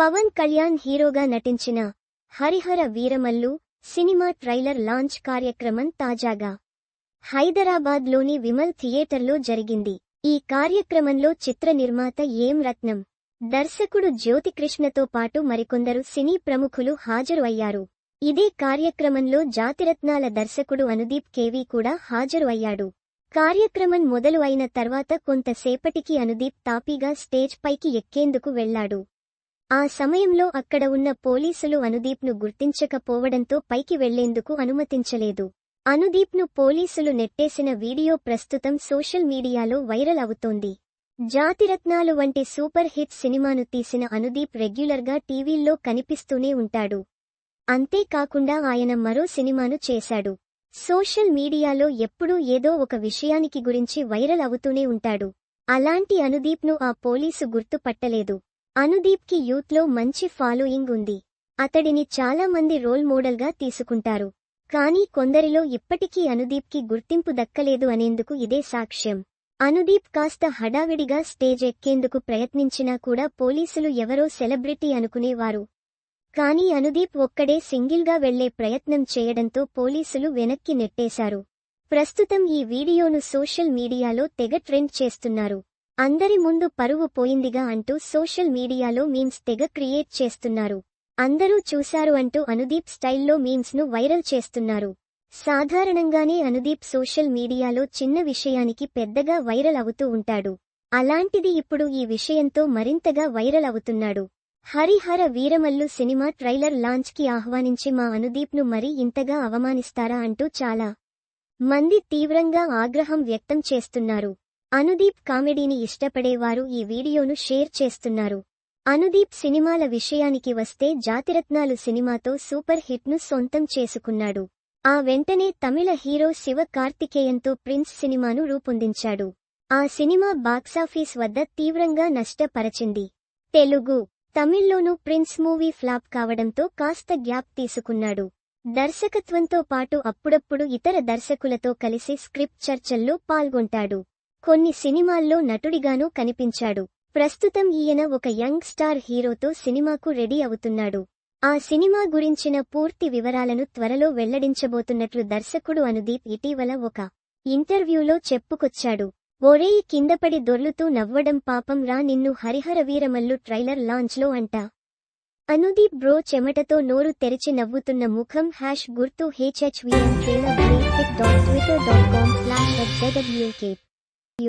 పవన్ కళ్యాణ్ హీరోగా నటించిన Harihara Veeramallu cinema trailer launch కార్యక్రమం తాజాగా హైదరాబాద్లోని విమల్ థియేటర్లో జరిగింది. ఈ కార్యక్రమంలో చిత్ర నిర్మాత ఏం రత్నం దర్శకుడు జ్యోతికృష్ణతో పాటు మరికొందరు సినీ ప్రముఖులు హాజరు అయ్యారు ఇదే కార్యక్రమంలో జాతిరత్నాల దర్శకుడు అనుదీప్ కేవీ కూడా హాజరు అయ్యాడు కార్యక్రమం మొదలు అయిన తర్వాత కొంతసేపటికి అనుదీప్ తాపీగా స్టేజ్ పైకి ఎక్కేందుకు వెళ్ళాడు. ఆ సమయంలో అక్కడ ఉన్న పోలీసులు అనుదీప్ను గుర్తించకపోవడంతో పైకి వెళ్ళేందుకు అనుమతించలేదు. అనుదీప్ను పోలీసులు నెట్టేసిన వీడియో ప్రస్తుతం సోషల్ మీడియాలో వైరల్ అవుతోంది. జాతిరత్నాలు వంటి సూపర్ హిట్ సినిమాను తీసిన అనుదీప్ రెగ్యులర్గా టీవీల్లో కనిపిస్తూనే ఉంటాడు. అంతేకాకుండా ఆయన మరో సినిమాను చేశాడు. సోషల్ మీడియాలో ఎప్పుడూ ఏదో ఒక విషయానికి గురించి వైరల్ అవుతూనే ఉంటాడు. అలాంటి అనుదీప్ను ఆ పోలీసు గుర్తుపట్టలేదు. అనుదీప్కి యూత్లో మంచి ఫాలోయింగ్ ఉంది. అతడిని చాలా మంది రోల్ మోడల్గా తీసుకుంటారు. కానీ కొందరిలో ఇప్పటికీ అనుదీప్కి గుర్తింపు దక్కలేదు అనేందుకు ఇదే సాక్ష్యం. అనుదీప్ కాస్త హడావిడిగా స్టేజ్ ఎక్కేందుకు ప్రయత్నించినా కూడా పోలీసులు ఎవరో సెలబ్రిటీ అనుకునేవారు. కానీ అనుదీప్ ఒక్కడే సింగిల్గా వెళ్ళే ప్రయత్నం చేయడంతో పోలీసులు వెనక్కి నెట్టేశారు. ప్రస్తుతం ఈ వీడియోను సోషల్ మీడియాలో తెగ ట్రెండ్ చేస్తున్నారు. అందరి ముందు పరువు పోయిందిగా అంటూ సోషల్ మీడియాలో మీమ్స్ తెగ క్రియేట్ చేస్తున్నారు. అందరూ చూశారు అంటూ అనుదీప్ స్టైల్లో మీమ్స్ను వైరల్ చేస్తున్నారు. సాధారణంగానే అనుదీప్ సోషల్ మీడియాలో చిన్న విషయానికి పెద్దగా వైరల్ అవుతూ ఉంటాడు. అలాంటిది ఇప్పుడు ఈ విషయంతో మరింతగా వైరల్ అవుతున్నాడు. హరిహర వీరమల్లు సినిమా ట్రైలర్ లాంచ్కి ఆహ్వానించి మా అనుదీప్ను మరీ ఇంతగా అవమానిస్తారా అంటూ చాలా మంది తీవ్రంగా ఆగ్రహం వ్యక్తం చేస్తున్నారు. అనుదీప్ కామెడీని ఇష్టపడేవారు ఈ వీడియోను షేర్ చేస్తున్నారు. అనుదీప్ సినిమాల విషయానికి వస్తే జాతిరత్నాలు సినిమాతో సూపర్ హిట్ను సొంతం చేసుకున్నాడు. ఆ వెంటనే తమిళ హీరో శివ కార్తికేయంతో ప్రిన్స్ సినిమాను రూపొందించాడు. ఆ సినిమా బాక్సాఫీస్ వద్ద తీవ్రంగా నష్టపరచింది. తెలుగు తమిళ్ళోనూ ప్రిన్స్ మూవీ ఫ్లాప్ కావడంతో కాస్త గ్యాప్ తీసుకున్నాడు. దర్శకత్వంతో పాటు అప్పుడప్పుడు ఇతర దర్శకులతో కలిసి స్క్రిప్ట్ చర్చల్లో పాల్గొంటాడు. కొన్ని సినిమాల్లో నటుడిగానూ కనిపించాడు. ప్రస్తుతం ఈయన ఒక యంగ్ స్టార్ హీరోతో సినిమాకు రెడీ అవుతున్నాడు. ఆ సినిమా గురించిన పూర్తి వివరాలను త్వరలో వెల్లడించబోతున్నట్లు దర్శకుడు అనుదీప్ ఇటీవల ఒక ఇంటర్వ్యూలో చెప్పుకొచ్చాడు. ఒరేయి కిందపడి దొర్లుతూ నవ్వడం పాపం రా నిన్ను హరిహర వీరమల్లు ట్రైలర్ లాంచ్లో అంట. అనుదీప్ బ్రో చెమటతో నోరు తెరిచి నవ్వుతున్న ముఖం హ్యాష్ గుర్తు HHVM trailer dot Twitter dot com slash